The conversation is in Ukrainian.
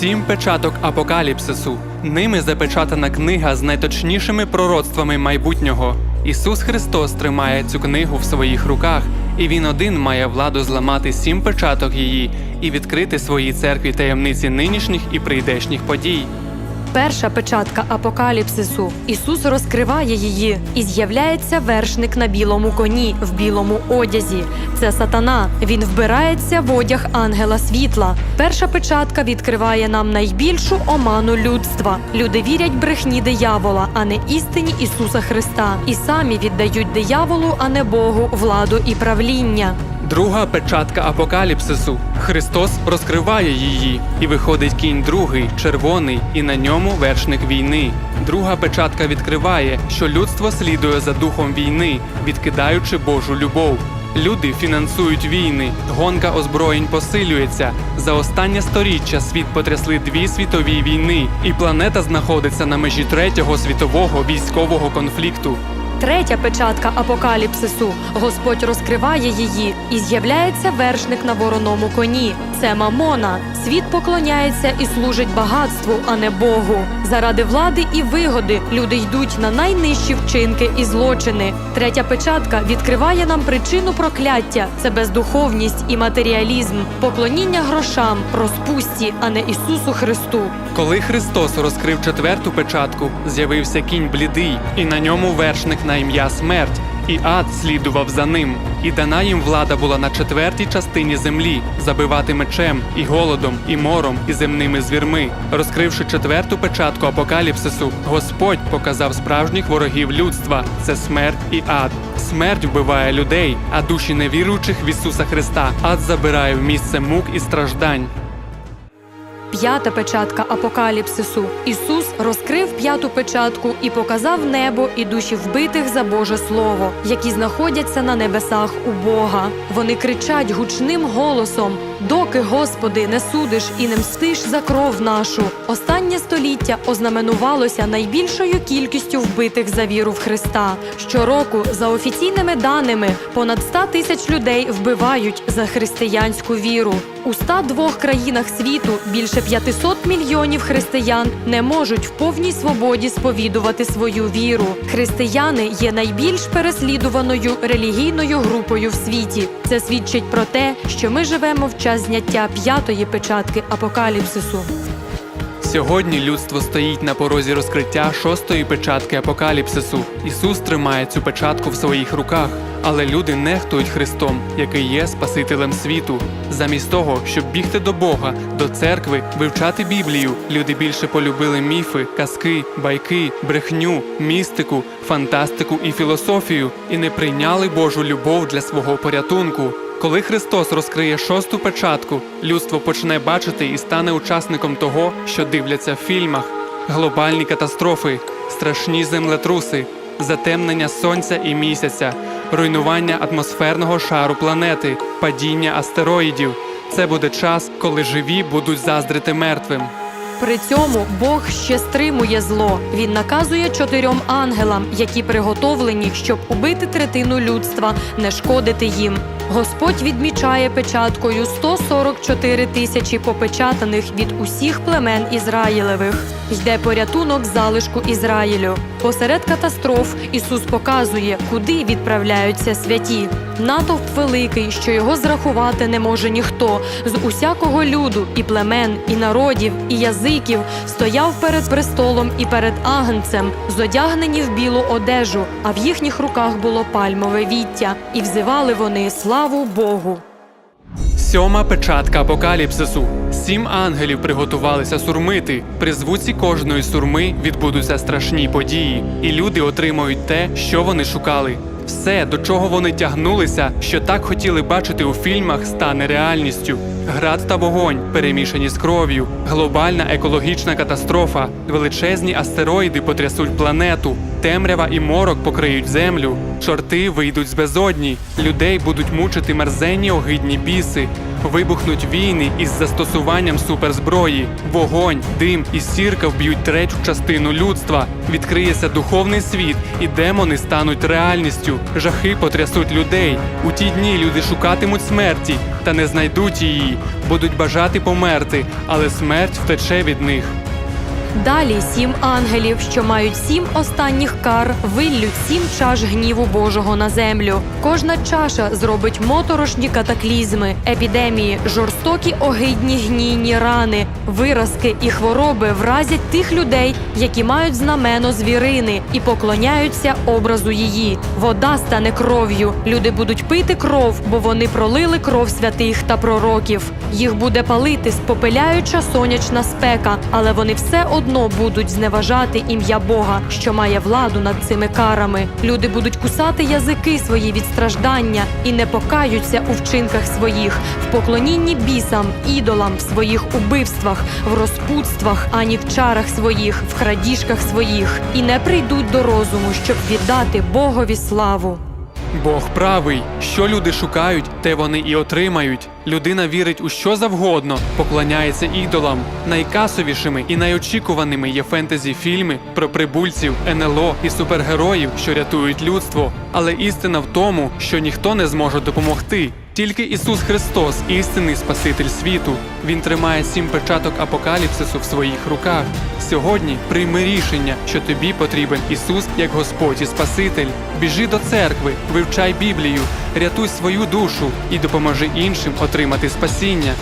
Сім печаток апокаліпсису. Ними запечатана книга з найточнішими пророцтвами майбутнього. Ісус Христос тримає цю книгу в своїх руках, і Він один має владу зламати сім печаток її і відкрити своїй церкві таємниці нинішніх і прийдешніх подій. Перша печатка апокаліпсису. Ісус розкриває її, і з'являється вершник на білому коні в білому одязі. Це сатана. Він вбирається в одяг ангела світла. Перша печатка відкриває нам найбільшу оману людства. Люди вірять брехні диявола, а не істині Ісуса Христа, і самі віддають дияволу, а не Богу, владу і правління. Друга печатка апокаліпсису. Христос розкриває її, і виходить кінь другий, червоний, і на ньому вершник війни. Друга печатка відкриває, що людство слідує за духом війни, відкидаючи Божу любов. Люди фінансують війни, гонка озброєнь посилюється. За останнє сторіччя світ потрясли дві світові війни, і планета знаходиться на межі третього світового військового конфлікту. Третя печатка апокаліпсису. Господь розкриває її, і з'являється вершник на вороному коні. Це Мамона. Світ поклоняється і служить багатству, а не Богу. Заради влади і вигоди люди йдуть на найнижчі вчинки і злочини. Третя печатка відкриває нам причину прокляття: це бездуховність і матеріалізм, поклоніння грошам, розпусті, а не Ісусу Христу. Коли Христос розкрив четверту печатку, з'явився кінь блідий, і на ньому вершник на ім'я смерть, і ад слідував за ним. І дана їм влада була на четвертій частині землі забивати мечем, і голодом, і мором, і земними звірми. Розкривши четверту печатку апокаліпсису, Господь показав справжніх ворогів людства це смерть і ад. Смерть вбиває людей, а душі невіруючих в Ісуса Христа ад забирає в місце мук і страждань. П'ята печатка апокаліпсису. Ісус розкрив п'яту печатку і показав небо і душі вбитих за Боже Слово, які знаходяться на небесах у Бога. Вони кричать гучним голосом: доки, Господи, не судиш і не мстиш за кров нашу. Останнє століття ознаменувалося найбільшою кількістю вбитих за віру в Христа. Щороку, за офіційними даними, понад 100 тисяч людей вбивають за християнську віру. У 102 країнах світу більше 500 мільйонів християн не можуть в повній свободі сповідувати свою віру. Християни є найбільш переслідуваною релігійною групою в світі. Це свідчить про те, що ми живемо в час зняття п'ятої печатки апокаліпсису. Сьогодні людство стоїть на порозі розкриття шостої печатки апокаліпсису. Ісус тримає цю печатку в своїх руках, але люди нехтують Христом, який є Спасителем світу. Замість того, щоб бігти до Бога, до церкви, вивчати Біблію, люди більше полюбили міфи, казки, байки, брехню, містику, фантастику і філософію і не прийняли Божу любов для свого порятунку. Коли Христос розкриє шосту печатку, людство почне бачити і стане учасником того, що дивляться в фільмах: глобальні катастрофи, страшні землетруси, затемнення сонця і місяця, руйнування атмосферного шару планети, падіння астероїдів. Це буде час, коли живі будуть заздрити мертвим. При цьому Бог ще стримує зло. Він наказує чотирьом ангелам, які приготовлені, щоб убити третину людства, не шкодити їм. Господь відмічає печаткою 144 тисячі попечатаних від усіх племен Ізраїлевих. Йде порятунок залишку Ізраїлю. Посеред катастроф Ісус показує, куди відправляються святі. Натовп великий, що його зрахувати не може ніхто. З усякого люду, і племен, і народів, і язиків стояв перед престолом і перед агнцем, зодягнені в білу одежу, а в їхніх руках було пальмове віття, і взивали вони славу Богу. Сьома печатка апокаліпсису. Сім ангелів приготувалися сурмити. При звуці кожної сурми відбудуться страшні події, і люди отримають те, що вони шукали. Все, до чого вони тягнулися, що так хотіли бачити у фільмах, стане реальністю. Град та вогонь, перемішані з кров'ю, глобальна екологічна катастрофа, величезні астероїди потрясуть планету, темрява і морок покриють землю, чорти вийдуть з безодні, людей будуть мучити мерзенні огидні біси. Вибухнуть війни із застосуванням суперзброї. Вогонь, дим і сірка вб'ють третю частину людства. Відкриється духовний світ, і демони стануть реальністю. Жахи потрясуть людей. У ті дні люди шукатимуть смерті та не знайдуть її. Будуть бажати померти, але смерть втече від них. Далі сім ангелів, що мають сім останніх кар, виллють сім чаш гніву Божого на землю. Кожна чаша зробить моторошні катаклізми, епідемії, жорстокі огидні гнійні рани, виразки і хвороби вразять тих людей, які мають знамено звірини і поклоняються образу її. Вода стане кров'ю. Люди будуть пити кров, бо вони пролили кров святих та пророків. Їх буде палити спопиляюча сонячна спека, але вони все одно будуть зневажати ім'я Бога, що має владу над цими карами. Люди будуть кусати язики свої від страждання і не покаються у вчинках своїх, в поклонінні бісам, ідолам, в своїх убивствах, в розпутствах, ані в чарах своїх, в крадіжках своїх, і не прийдуть до розуму, щоб віддати Богові славу. Бог правий, що люди шукають, те вони і отримають. Людина вірить у що завгодно, поклоняється ідолам. Найкасовішими і найочікуваними є фентезі фільми про прибульців, НЛО і супергероїв, що рятують людство. Але істина в тому, що ніхто не зможе допомогти. Тільки Ісус Христос, істинний Спаситель світу. Він тримає сім печаток апокаліпсису в своїх руках. Сьогодні прийми рішення, що тобі потрібен Ісус як Господь і Спаситель. Біжи до церкви, вивчай Біблію, рятуй свою душу і допоможи іншим отримати спасіння.